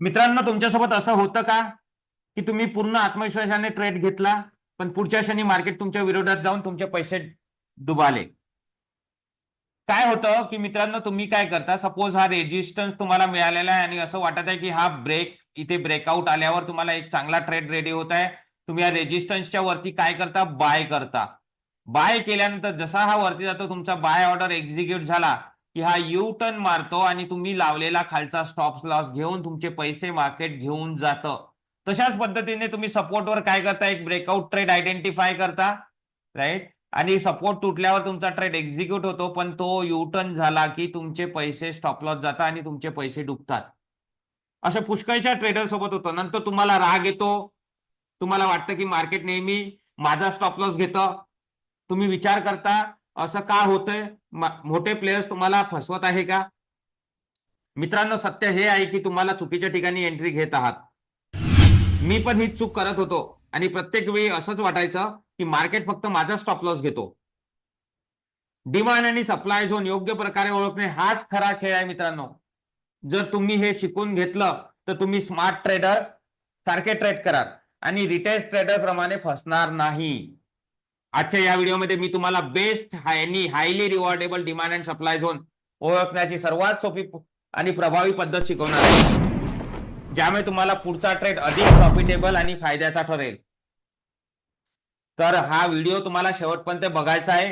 मित्रांनो तुमच्यासोबत असं होतं का? की तुम्ही पूर्ण आत्मविश्वासाने ट्रेड घेतला पण पुढच्या क्षणी मार्केट तुमच्या विरोधात जाऊन तुमचे पैसे डुबाले? काय होतं की मित्रांनो तुम्ही काय करता? सपोज हा रेजिस्टन्स तुम्हाला मिळालेला आहे आणि असं वाटत आहे की हा ब्रेक इथे ब्रेकआउट आल्यावर तुम्हाला एक चांगला ट्रेड रेडी होत आहे. तुम्ही या रेजिस्टन्सच्या वरती काय करता? बाय करता. बाय केल्यानंतर जसा हा वरती जातो तुमचा बाय ऑर्डर एक्झिक्यूट झाला. की हा यू टर्न मारतो आणि तुम्ही लावलेला खालचा स्टॉप लॉस घेऊन तुमचे पैसे मार्केट घेऊन जातं. तशाच पद्धतीने तुम्ही सपोर्टवर काय करता? एक ब्रेकआउट ट्रेड आयडेंटिफाय करता राईट आणि सपोर्ट तुटल्यावर तुमचा ट्रेड एक्झिक्यूट होतो पण तो युटर्न झाला की तुमचे पैसे स्टॉप लॉस जातात आणि तुमचे पैसे डुबतात. अशा पुष्कळच्या ट्रेडर सोबत होतं. नंतर तुम्हाला राग येतो. तुम्हाला वाटतं की मार्केट नेहमी माझा स्टॉप लॉस घेतं. तुम्ही विचार करता. असं का होतंय? मोठे प्लेयर्स तुम्हाला फसवत आहे का? मित्रांनो सत्य हे आहे की तुम्हाला चुकीच्या ठिकाणी एंट्री घेत आहात. मी पण ही चूक करत होतो आणि प्रत्येक वेळी असंच वाटायचं की मार्केट फक्त माझा स्टॉप लॉस घेतो. डिमांड आणि सप्लाय झोन योग्य प्रकारे ओळखणे हाच खरा खेळ आहे मित्रांनो. जर तुम्ही हे शिकून घेतलं तर तुम्ही स्मार्ट ट्रेडर सारखे ट्रेड कराल आणि रिटेल ट्रेडर प्रमाणे फसणार नाही. आजच्या या व्हिडिओमध्ये मी तुम्हाला बेस्ट हायनी highly rewardable demand and supply zone ओळखण्याची सर्वात सोपी आणि प्रभावी पद्धत शिकवणार आहे. ज्यामुळे तुम्हाला पुढचा ट्रेड अधिक प्रॉफिटेबल आणि फायद्याचा ठरेल. तर हा व्हिडिओ तुम्हाला शेवटपर्यंत बघायचा आहे.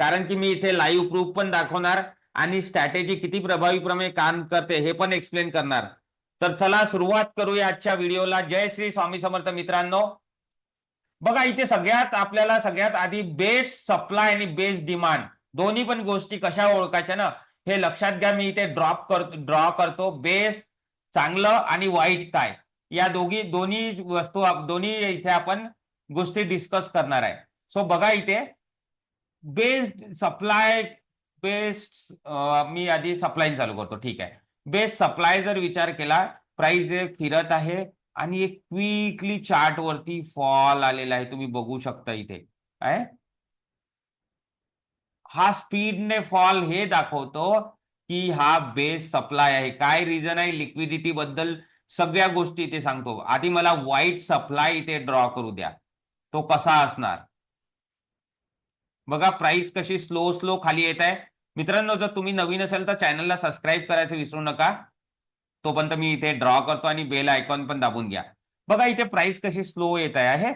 कारण की मी इथे लाईव्ह प्रूफ पण दाखवणार आणि स्ट्रॅटेजी किती प्रभावीप्रमाणे काम करते हे पण एक्सप्लेन करणार. तर चला सुरुवात करूया आजच्या व्हिडिओला. जय श्री स्वामी समर्थ मित्रांनो. बघा इथे सगळ्यात आपल्याला सगळ्यात आधी बेस्ट सप्लाय आणि बेस्ट डिमांड दोन्ही पण गोष्टी कशा ओळखायच्या ना हे लक्षात घ्या. मी इथे ड्रॉप करतो ड्रॉ करतो. बेस्ट चांगलं आणि वाईट काय? या दोघी दोन्ही वस्तू दोन्ही इथे आपण गोष्टी डिस्कस करणार आहे. सो बघा इथे बेस्ट सप्लाय बेस्ट मी आधी सप्लाय चालू करतो. ठीक आहे. बेस्ट सप्लाय जर विचार केला प्राइस फिरत आहे आणि एक क्विकली चार्ट वरती फॉल आलेला आहे तुम्ही बघू शकता इथे. काय? हा स्पीडने फॉल हे दाखवतो की हा बेस सप्लाय आहे. काय रिझन आहे? लिक्विडिटी बद्दल सगळ्या गोष्टी इथे सांगतो. आधी मला वाईट सप्लाय इथे ड्रॉ करू द्या. तो कसा असणार? बघा प्राइस कशी स्लो स्लो खाली येत आहे. मित्रांनो जर तुम्ही नवीन असेल तर चॅनलला सबस्क्राईब करायचं विसरू नका. तोपर्यंत मी इथे ड्रॉ करतो आणि बेल आयकॉन पण दाबून घ्या. बघा इथे प्राइस कशी स्लो येत आहे.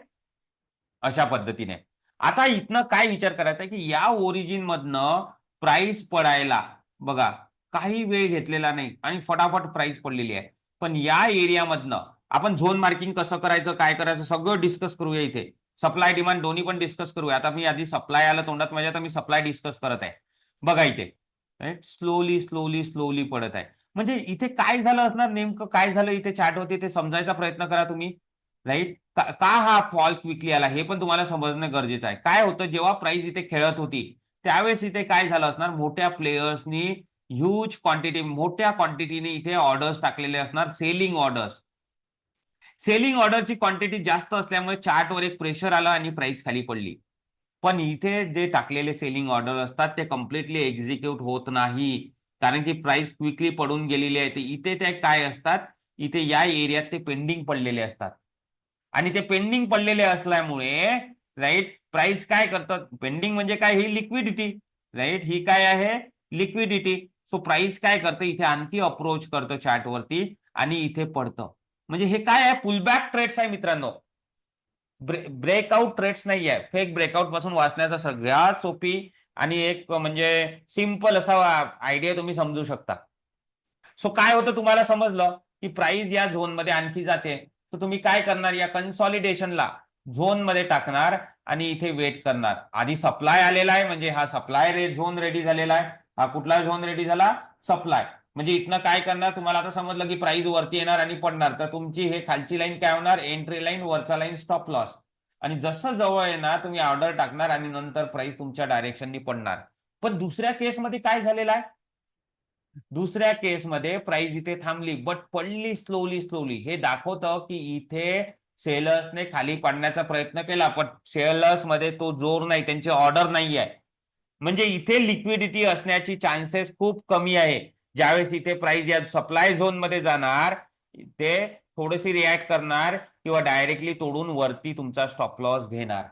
अशा पद्धतीने. आता इथनं काय विचार करायचा की या ओरिजिन मधनं प्राइस पडायला बघा काही वेळ घेतलेला नाही आणि फटाफट प्राइस पडलेली आहे. पण या एरियामधनं आपण झोन मार्किंग कसं करायचं काय करायचं सगळं डिस्कस करूया इथे. सप्लाय डिमांड दोन्ही पण डिस्कस करूया. आता मी आधी सप्लाय आलं तोंडात माझ्या आता मी सप्लाय डिस्कस करत आहे. बघा इथे. राईट स्लोली स्लोली स्लोली पडत आहे. म्हणजे इथे काय झालं असणार नेमकं? काय झालं इथे चॅट होते ते समजायचा प्रयत्न करा तुम्ही. राईट का हा फॉल क्विकली आला? हे पण तुम्हाला समजणं गरजेचं आहे. काय होतं? जेव्हा प्राइस इथे खेळत होती त्यावेळेस इथे काय झालं असणार? मोठ्या प्लेयर्सनी ह्यूज क्वांटिटी मोठ्या क्वांटिटीने इथे ऑर्डर्स टाकलेले असणार. सेलिंग ऑर्डर्स सेलिंग ऑर्डरची क्वांटिटी जास्त असल्यामुळे चार्टवर एक प्रेशर आलं आणि प्राइस खाली पडली. पण इथे जे टाकलेले सेलिंग ऑर्डर असतात ते कम्प्लिटली एक्झिक्यूट होत नाही. कारण की प्राइस क्विकली पडून गेलेली आहे. इथे ते काय असतात? इथे या एरियात ते पेंडिंग पडलेले असतात. आणि ते पेंडिंग पडलेले असल्यामुळे राईट प्राइस काय करतात? पेंडिंग म्हणजे काय? ही लिक्विडिटी राईट ही काय आहे? लिक्विडिटी सो प्राइस काय करतं? इथे आणखी अप्रोच करतं चार्टवरती आणि इथे पडतं. म्हणजे हे काय आहे? पुलबॅक ट्रेड्स आहे मित्रांनो. ब्रेकआउट ट्रेड्स नाही आहे फेक ब्रेकआउटपासून वाचण्याचा सगळ्यात सोपी आणि एक म्हणजे सिंपल असा आयडिया तुम्ही समजू शकता. सो काय होतं तुम्हाला समजलं की प्राइस या झोनमध्ये आणखी जाते. तर तुम्ही काय करणार? या कन्सॉलिडेशनला झोनमध्ये टाकणार आणि इथे वेट करणार. आधी सप्लाय आलेला आहे म्हणजे हा सप्लाय रे झोन रेडी झालेला आहे. हा कुठला झोन रेडी झाला? सप्लाय म्हणजे इथनं काय करणार? तुम्हाला आता समजलं की प्राइस वरती येणार आणि पडणार. तर तुमची हे खालची लाईन काय होणार? एंट्री लाईन वरचा लाईन स्टॉप लॉस आणि जसं जवळ येणार तुम्ही ऑर्डर टाकणार आणि नंतर प्राइस तुमच्या डायरेक्शननी पडणार. पण दुसऱ्या केसमध्ये काय झालेलं आहे? दुसऱ्या केसमध्ये प्राइस इथे थांबली बट पडली स्लोली स्लोली हे दाखवतं की इथे सेलर्सने खाली पडण्याचा प्रयत्न केला पण सेलर्समध्ये तो जोर नाही त्यांची ऑर्डर नाही आहे. म्हणजे इथे लिक्विडिटी असण्याची चान्सेस खूप कमी आहे. ज्यावेळेस इथे प्राइस या सप्लाय झोनमध्ये जाणार ते थोडीशी रिॲक्ट करणार किंवा डायरेक्टली तोडून वरती तुमचा स्टॉप लॉस घेणार.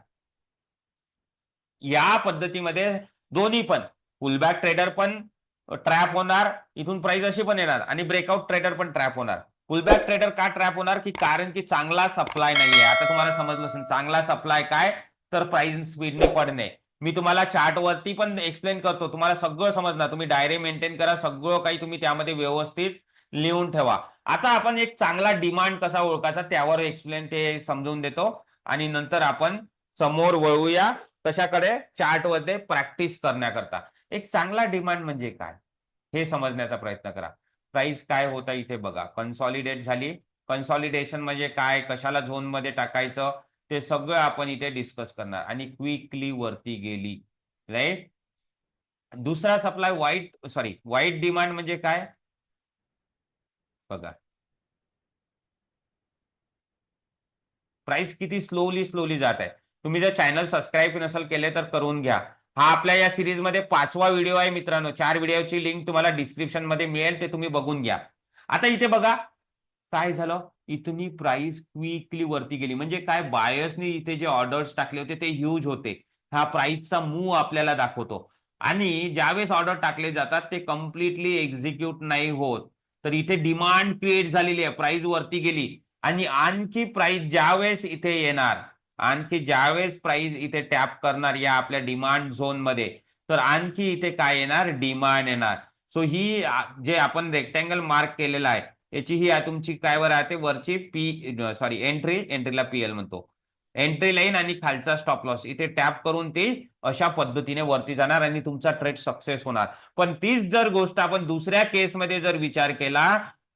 या पद्धतीमध्ये दोन्ही पण पुलबॅक ट्रेडर पण ट्रॅप होणार इथून प्राइस अशी पण येणार आणि ब्रेकआउट ट्रेडर पण ट्रॅप होणार. पुलबॅक ट्रेडर का ट्रॅप होणार? की कारण की चांगला सप्लाय नाहीये. आता तुम्हाला समजलं असेल चांगला सप्लाय काय? तर प्राइस स्पीडने पडणे. मी तुम्हाला चार्ट वरती पण एक्सप्लेन करतो. तुम्हाला सगळं समजणार. तुम्ही डायरी मेंटेन करा सगळं काही तुम्ही त्यामध्ये व्यवस्थित लिहून ठेवा. आता आपण एक चांगला डिमांड कसा ओळखायचा त्यावर एक्सप्लेन ते समजून देतो. आणि नंतर आपण समोर वळूया कशाकडे? चार्टमध्ये प्रॅक्टिस करण्याकरता. एक चांगला डिमांड म्हणजे काय? हे समजण्याचा प्रयत्न करा. प्राइस काय होता इथे बघा. कन्सॉलिडेट झाली. कन्सॉलिडेशन म्हणजे काय? कशाला झोनमध्ये टाकायचं? ते सगळं आपण इथे डिस्कस करणार. आणि क्विकली वरती गेली. राईट दुसरा सप्लाय वाईट सॉरी वाईट डिमांड म्हणजे काय? बघा. प्राइस किती स्लोली स्लोली जात आहे. तुम्ही जर चॅनल सबस्क्राईब नसेल केले तर करून घ्या. हा आपल्या या सिरीजमध्ये पाचवा व्हिडिओ आहे मित्रांनो. चार व्हिडिओची लिंक तुम्हाला डिस्क्रिप्शनमध्ये मिळेल ते तुम्ही बघून घ्या. आता इथे बघा. काय झालं? इथनी प्राइस क्विकली वरती गेली. म्हणजे काय? बायर्सनी इथे जे ऑर्डर्स टाकले होते ते ह्यूज होते. हा प्राइसचा मूव आपल्याला दाखवतो. आणि ज्यावेळेस ऑर्डर टाकले जातात ते कम्प्लिटली एक्झिक्यूट नाही होत. तर इथे डिमांड क्रिएट झालेली आहे प्राइस वरती गेली. आणि आणखी प्राइस ज्यावेळेस इथे येणार आणखी ज्यावेळेस प्राइस इथे टॅप करणार या आपल्या डिमांड झोनमध्ये तर आणखी इथे काय येणार? डिमांड येणार. सो ही जे आपण रेक्टँगल मार्क केलेला आहे याची ही तुमची काय वर राहते? वरची पी सॉरी एंट्री एंट्रीला पीएल म्हणतो. एंट्री लाईन आणि खालचा स्टॉप लॉस इथे टॅप करून ती अशा पद्धतीने वरती जाणार आणि तुमचा ट्रेड सक्सेस होणार. पण तीच जर गोष्ट आपण दुसऱ्या केसमध्ये जर विचार केला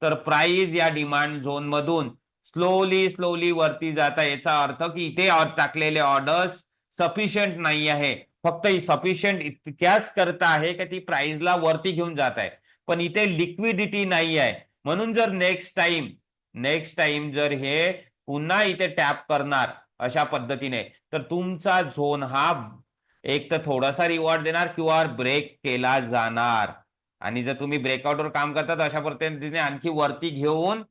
तर प्राइस या डिमांड झोन मधून स्लोली स्लोली वरती जाता याचा अर्थ की इथे टाकलेले ऑर्डर्स सफिशियंट नाही आहे. फक्त सफिशियंट इतक्याच करता आहे की ती प्राइसला वरती घेऊन जात आहे. पण इथे लिक्विडिटी नाही आहे. म्हणून जर नेक्स्ट टाइम नेक्स्ट टाइम जर हे पुन्हा इथे टॅप करणार अशा पद्धतीने. तर तुमचा झोन हा एक तर थोडासा रिवॉर्ड देणार किंवा ब्रेक केला जाणार. आणि जर तुम्ही ब्रेकआउटवर काम करतात अशा पद्धतीने आणखी वरती घेऊन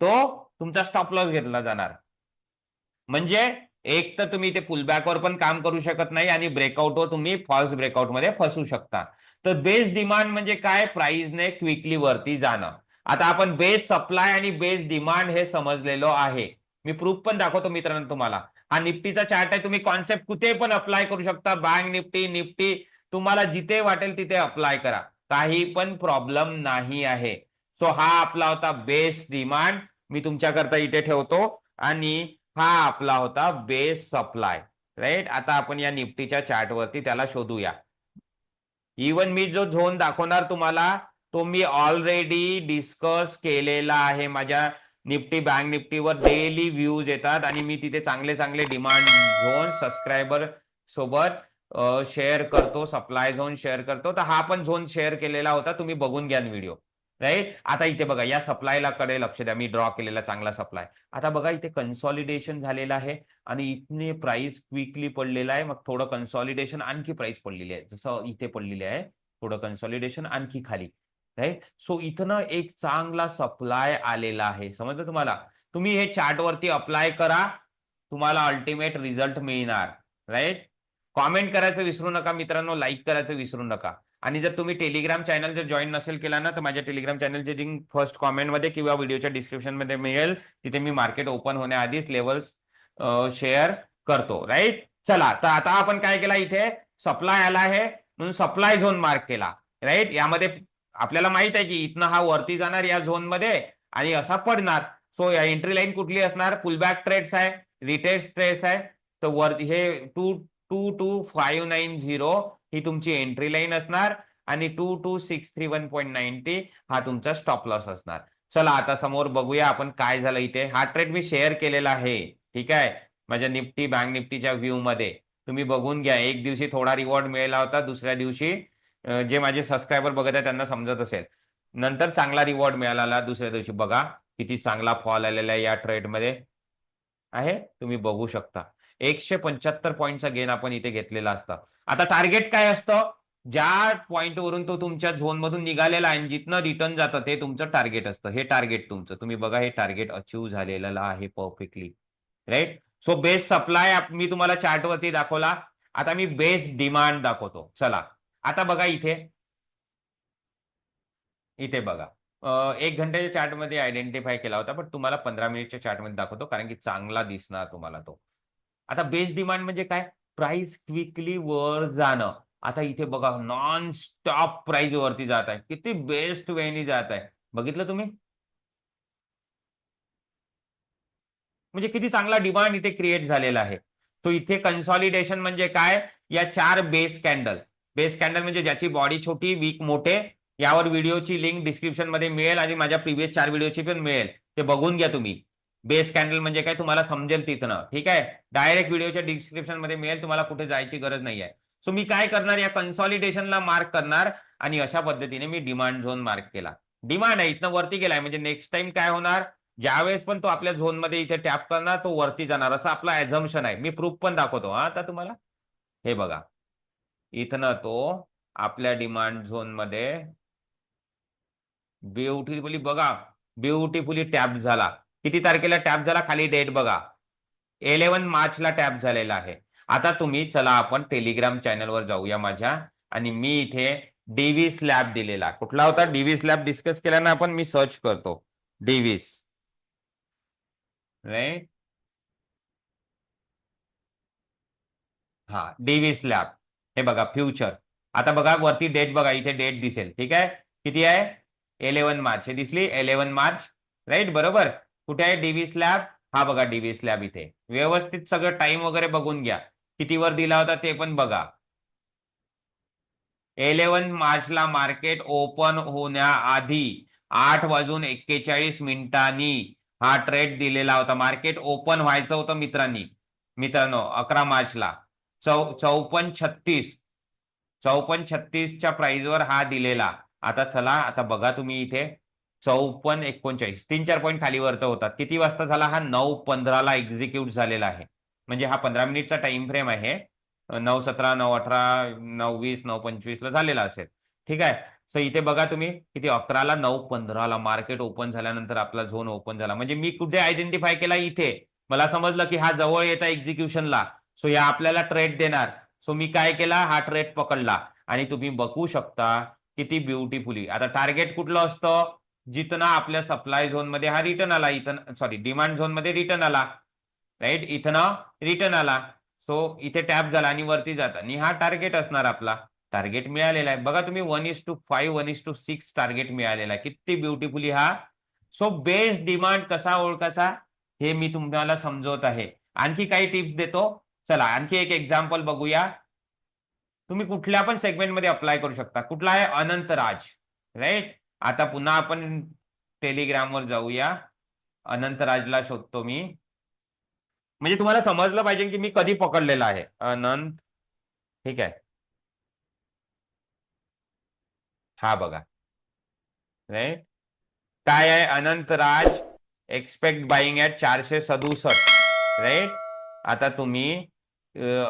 तो तुमचा स्टॉप लॉस घेतला जाणार. म्हणजे एक तर तुम्ही ते पुलबॅकवर पण काम करू शकत नाही आणि ब्रेकआउटवर तुम्ही फॉल्स ब्रेकआउटमध्ये फसू शकता. तर बेस डिमांड म्हणजे काय? प्राइसने क्विकली वरती जाणं. आता आपण बेस सप्लाय आणि बेस डिमांड हे समजलेलो आहे. मी प्रूफ पण दाखवतो मित्रांनो तुम्हाला. हा निफ्टीचा चार्ट आहे तुम्ही कॉन्सेप्ट कुठे पण अप्लाय करू शकता. बँक निफ्टी निफ्टी तुम्हाला जिथे वाटेल तिथे अप्लाय करा. काही पण प्रॉब्लेम नाही आहे. सो हा आपला होता बेस डिमांड मी तुमच्याकरता इथे ठेवतो. आणि हा आपला होता बेस सप्लाय राईट आता आपण या निफ्टीच्या चार्ट वरती त्याला शोधूया. इवन मी जो झोन दाखवणार तुम्हाला तो मी ऑलरेडी डिस्कस केलेला आहे. माझ्या निफ्टी बँक निफ्टीवर डेली व्ह्यूज येतात आणि मी तिथे चांगले चांगले डिमांड झोन सबस्क्रायबर सोबत शेअर करतो सप्लाय झोन शेअर करतो. तर हा पण झोन शेअर केलेला होता. तुम्ही बघून घ्या व्हिडिओ राईट आता इथे बघा या सप्लायला कडे लक्ष द्या. मी ड्रॉ केलेला चांगला सप्लाय आता बघा इथे कन्सॉलिडेशन झालेलं आहे आणि इथने प्राइस क्विकली पडलेला आहे. मग थोडं कन्सॉलिडेशन आणखी प्राइस पडलेली आहे. जसं इथे पडलेली आहे थोडं कन्सॉलिडेशन आणखी खाली. राईट सो इथनं एक चांगला सप्लाय आलेला आहे. समजलं तुम्हाला? तुम्ही हे चार्ट वरती अप्लाय करा. तुम्हाला अल्टिमेट रिझल्ट मिळणार. राईट कॉमेंट करायचं विसरू नका मित्रांनो. लाईक करायचं विसरू नका. आणि जर तुम्ही टेलिग्राम चॅनल जर जॉईन नसेल केला ना तर माझ्या टेलिग्राम चॅनलचे लिंक फर्स्ट कॉमेंटमध्ये किंवा व्हिडिओच्या डिस्क्रिप्शनमध्ये मिळेल. तिथे मी मार्केट ओपन होण्याआधीच लेवल्स शेअर करतो. राईट चला तर आता आपण काय केला इथे? सप्लाय आला आहे. म्हणून सप्लाय झोन मार्क केला. राईट यामध्ये आपल्याला माहीत आहे की इथनं हा वरती जाणार या झोनमध्ये आणि असा पडणार. सो या एंट्री लाईन कुठली असणार? पुलबॅक ट्रेड्स आहे रिटेल ट्रेड्स आहे. तर वर हे two two two five nine zero ही तुमची एंट्री लाईन असणार आणि two two six three one point ninety हा तुमचा स्टॉप लॉस असणार. चला आता समोर बघूया आपण काय झालं इथे. हा ट्रेड मी शेअर केलेला आहे. ठीक आहे? माझ्या निफ्टी बँक निफ्टीच्या व्ह्यू मध्ये. तुम्ही बघून घ्या. एक दिवशी थोडा रिवॉर्ड मिळाला होता दुसऱ्या दिवशी जे माझे सबस्क्रायबर बघत आहे त्यांना समजत असेल. नंतर चांगला रिवॉर्ड मिळाला दुसऱ्या दिवशी बघा किती चांगला फॉल आलेला आहे या ट्रेडमध्ये आहे? तुम्ही बघू शकता. एकशे पंच्याहत्तर पॉईंटचा गेन आपण इथे घेतलेला असतं. आता टार्गेट काय असतं? ज्या पॉईंटवरून तो तुमच्या झोन मधून निघालेला आहे जिथनं रिटर्न जातं ते तुमचं टार्गेट असतं. हे टार्गेट तुमचं. तुम्ही बघा हे टार्गेट अचीव्ह झालेलं आहे perfectly right so base supply मी तुम्हाला चार्टवरती दाखवला. आता मी बेस डिमांड दाखवतो. चला. आता बघा इथे. इथे बघा. एक घंट्याच्या चार्टमध्ये आयडेंटिफाय केला होता पण तुम्हाला पंधरा मिनिटच्या चार्टमध्ये दाखवतो कारण की चांगला दिसणार तुम्हाला तो. आता बेस डिमांड म्हणजे काय? प्राइस क्विकली वर जाणं. आता इथे बघा नॉन स्टॉप प्राइस वरती जात आहे. किती बेस्ट वेनी जात आहे. बघितलं तुम्ही? म्हणजे किती चांगला डिमांड इथे क्रिएट झालेला आहे. तो इथे कन्सॉलिडेशन म्हणजे काय? या चार बेस कॅन्डल बेस कॅन्डल म्हणजे ज्याची बॉडी छोटी वीक मोठे यावर व्हिडिओची लिंक डिस्क्रिप्शनमध्ये मिळेल आणि माझ्या प्रिव्हियस चार व्हिडिओची पण मिळेल. ते बघून घ्या तुम्ही. बेस कॅन्डल म्हणजे काय तुम्हाला समजेल तिथनं. ठीक आहे? डायरेक्ट व्हिडिओच्या डिस्क्रिप्शनमध्ये मिळेल तुम्हाला कुठे जायची गरज नाही आहे सो मी काय करणार? या कन्सॉलिडेशनला मार्क करणार आणि अशा पद्धतीने मी डिमांड झोन मार्क केला. डिमांड आहे इथनं वरती गेलाय. म्हणजे नेक्स्ट टाइम काय होणार? ज्यावेळेस पण तो आपल्या झोनमध्ये इथे टॅप करणार तो वरती जाणार. असं आपला ऍझम्पशन आहे. मी प्रूफ पण दाखवतो हा आता तुम्हाला. हे बघा. इथनं तो आपल्या डिमांड झोनमध्ये ब्युटिफुली बघा ब्युटिफुली टॅप झाला. किती तारखेला टॅप झाला? खाली डेट बघा. इलेव्हन मार्चला टॅप झालेला आहे. आता तुम्ही चला आपण टेलिग्राम चॅनलवर जाऊया माझ्या. आणि मी इथे डीव्ही स्लॅब दिलेला. कुठला होता? डीव्ही स्लॅब डिस्कस केल्याने आपण मी सर्च करतो. डीव्हीस राईट हा डीव्ही स्लॅब हे बघा फ्युचर आता बघा वरती डेट बघा इथे डेट दिसेल. ठीक आहे? किती आहे? इलेव्हन मार्च हे दिसली? इलेव्हन मार्च राईट बरोबर? कुठे आहे? डीव्ही स्लॅब हा बघा डीव्ही स्लॅब इथे. व्यवस्थित सगळं टाइम वगैरे बघून घ्या. कितीवर दिला होता ते पण बघा. इलेव्हन मार्चला मार्केट ओपन होण्याआधी आठ वाजून एक्केचाळीस मिनिटांनी हा ट्रेड दिलेला होता. मार्केट ओपन व्हायचं होतं मित्रांनी. मित्रांनो अकरा मार्चला चौ चौपन्न छत्तीस. चौपन्न छत्तीसच्या प्राइसवर हा दिलेला. आता चला आता बघा तुम्ही इथे. चौपन्न एकोणचाळीस. तीन चार पॉईंट खाली वरत होतात. किती वाजता झाला? हा नऊ पंधराला एक्झिक्यूट झालेला आहे. म्हणजे हा पंधरा मिनिटचा टाइम फ्रेम आहे. नऊ सतरा नऊ अठरा नऊ वीस नऊ पंचवीसला झालेला असेल. ठीक आहे? सो इथे बघा तुम्ही. किती? अकराला नऊ पंधराला मार्केट ओपन झाल्यानंतर आपला झोन ओपन झाला. म्हणजे मी कुठे आयडेंटिफाय केला? इथे. मला समजलं की हा जवळ येता एक्झिक्युशनला सो या आपल्याला ट्रेड देणार. सो मी काय केला? हा ट्रेड पकडला. आणि तुम्ही बघू शकता किती ब्युटिफुली आता टार्गेट कुठलं असतं? जिथं आपल्या सप्लाय झोनमध्ये हा रिटर्न आला. इथं सॉरी डिमांड झोनमध्ये रिटर्न आला. राईट इथनं रिटर्न आला. सो इथे टॅप झाला आणि वरती जाता. आणि हा टार्गेट असणार आपला. टार्गेट मिळालेला आहे. बघा तुम्ही one is to five one is to six target मिळालेला आहे. किती ब्युटिफुली हा. सो बेस्ट डिमांड कसा ओळखायचा? हे मी तुम्हाला समजवत आहे. आणखी काही टिप्स देतो? चला आणखी एक एक्झाम्पल बघूया. तुम्ही कुठल्या पण सेगमेंटमध्ये अप्लाय करू शकता. कुठला आहे? अनंतराज. राईट आता पुन्हा आपण टेलिग्रामवर जाऊया. अनंतराजला शोधतो मी. म्हणजे तुम्हाला समजलं पाहिजे की मी कधी पकडलेला आहे. अनंत ठीक आहे. हा बघा. राईट काय आहे? अनंतराज एक्सपेक्ट बाईंग ऍट चारशे सदुसष्ट. राईट आता तुम्ही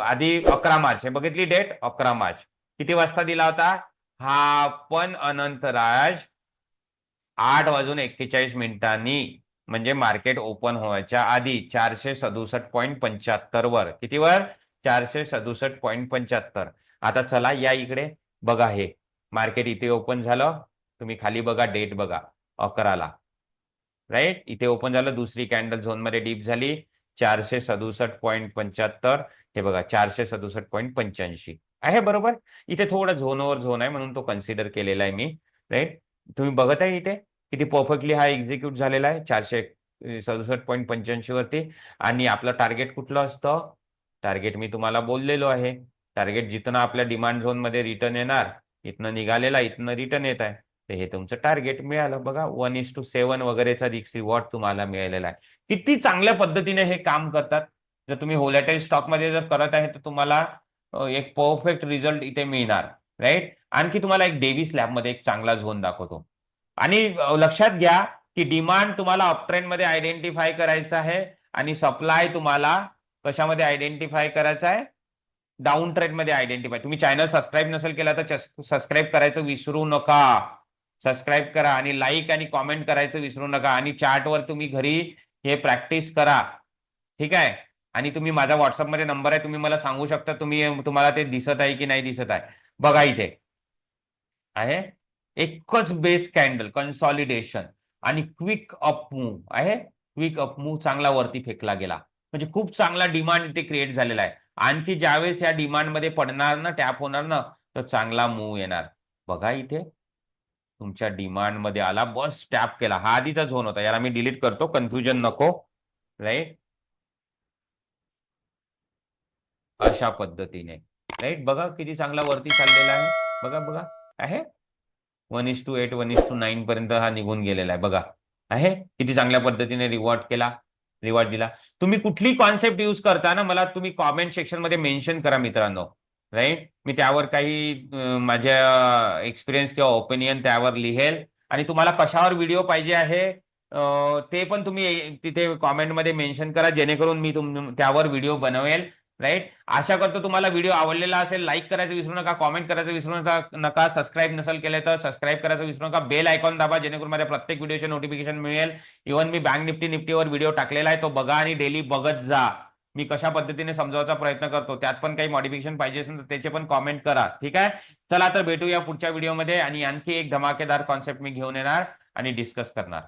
आधी अकरा मार्च. हे बघितली डेट? अकरा मार्च. किती वाजता दिला होता? हा पण अनंतराज आठ वाजून एक्केचाळीस मिनिटांनी. म्हणजे मार्केट ओपन व्हायच्या आधी चारशे सदुसष्ट पॉईंट पंच्याहत्तर वर. कितीवर चारशे सदुसष्ट पॉईंट पंच्याहत्तर. आता चला या इकडे. बघा हे. मार्केट इथे ओपन झालं. तुम्ही खाली बघा डेट बघा. अकराला. राईट? इथे ओपन झालं. दुसरी कॅन्डल झोनमध्ये डीप झाली. चारशे सदुसष्ट पॉईंट पंच्याहत्तर. हे बघा चारशे सदुसष्ट पॉईंट पंच्याऐंशी. आहे बरोबर? इथे थोडा झोनवर झोन आहे म्हणून तो कन्सिडर केलेला आहे मी. राईट तुम्ही बघत आहे इथे? किती परफेक्टली हा एक्झिक्यूट झालेला आहे. चारशे सदुसष्ट पॉईंट पंच्याऐंशी वरती. आणि आपलं टार्गेट कुठलं असतं? टार्गेट मी तुम्हाला बोललेलो आहे. टार्गेट जिथनं आपल्या डिमांड झोनमध्ये रिटर्न येणार इथनं निघालेला इथनं रिटर्न येत आहे. तर हे तुमचं टार्गेट मिळालं. बघा वन इज टू सेव्हन वगैरेचा रिक्स रिवॉर्ड तुम्हाला मिळालेला आहे. किती चांगल्या पद्धतीने हे काम करतात. जर तुम्ही होलॅटाईल स्टॉकमध्ये जर करत आहे तर तुम्हाला एक परफेक्ट रिझल्ट इथे मिळणार राईट आणखी तुम्हाला एक डेव्हिस लॅबमध्ये एक चांगला झोन दाखवतो. आणि लक्षात घ्या की डिमांड तुम्हाला अपट्रेंडमध्ये आयडेंटिफाय करायचं आहे आणि सप्लाय तुम्हाला कशामध्ये आयडेंटिफाय करायचा आहे? डाऊन ट्रेंडमध्ये आयडेंटिफाय तुम्ही चॅनल सबस्क्राईब नसेल केला तर सबस्क्राईब करायचं विसरू नका. सबस्क्राईब करा आणि लाईक आणि कॉमेंट करायचं विसरू नका. आणि चार्टवर तुम्ही घरी हे प्रॅक्टिस करा. ठीक आहे? आणि तुम्ही माझा व्हॉट्सअपमध्ये नंबर आहे तुम्ही मला सांगू शकता तुम्ही तुम्हाला ते दिसत आहे की नाही दिसत आहे. बघा इथे. आहे? एकच बेस कॅन्डल कन्सॉलिडेशन आणि क्विक अप मूव आहे? क्विक अप मूव चांगला वरती फेकला गेला. म्हणजे खूप चांगला डिमांड इथे क्रिएट झालेला आहे. आणखी ज्यावेळेस या डिमांडमध्ये पडणार ना टॅप होणार ना तर चांगला मूव येणार. बघा इथे. तुमच्या डिमांडमध्ये आला बस टॅप केला. हा आधीचा झोन होता. याला मी डिलीट करतो. कन्फ्युजन नको. राईट अशा पद्धतीने. राईट बघा किती चांगला वरती चाललेला आहे. बघा बघा. आहे? One is to eight one is to nine पर्यंत हा निघून गेलेला आहे. बघा. आहे? किती चांगल्या पद्धतीने रिवॉर्ड केला? रिवॉर्ड दिला. तुम्ही कुठली कॉन्सेप्ट युज करता ना मला तुम्ही कॉमेंट सेक्शनमध्ये मेन्शन करा मित्रांनो. राईट मी त्यावर काही माझ्या एक्सपिरियन्स किंवा ओपिनियन त्यावर लिहेल. आणि तुम्हाला कशावर व्हिडिओ पाहिजे आहे ते पण तुम्ही तिथे कॉमेंटमध्ये मेन्शन करा. जेणेकरून मी तुम त्यावर व्हिडिओ बनवेल. राईट? आशा करतो तुम्हाला व्हिडिओ आवडलेला असेल लाईक करायचं विसरू नका कॉमेंट करायचं विसरू नका नका सबस्क्राईब नसेल केलं तर सबस्क्राईब करायचं विसरू नका बेल आयकॉन दाबा जेणेकरून माझ्या प्रत्येक व्हिडिओचे नोटिफिकेशन मिळेल. इव्हन मी बँक निफ्टी निफ्टीवर व्हिडिओ टाकलेला आहे तो बघा आणि डेली बघत जा. मी कशा पद्धतीने समजावचा प्रयत्न करतो त्यात पण काही मॉडिफिकेशन पाहिजे असेल तर त्याचे पण कॉमेंट करा ठीक आहे? चला तर भेटूया पुढच्या व्हिडिओमध्ये आणि आणखी एक धमाकेदार कॉन्सेप्ट मी घेऊन येणार आणि डिस्कस करणार.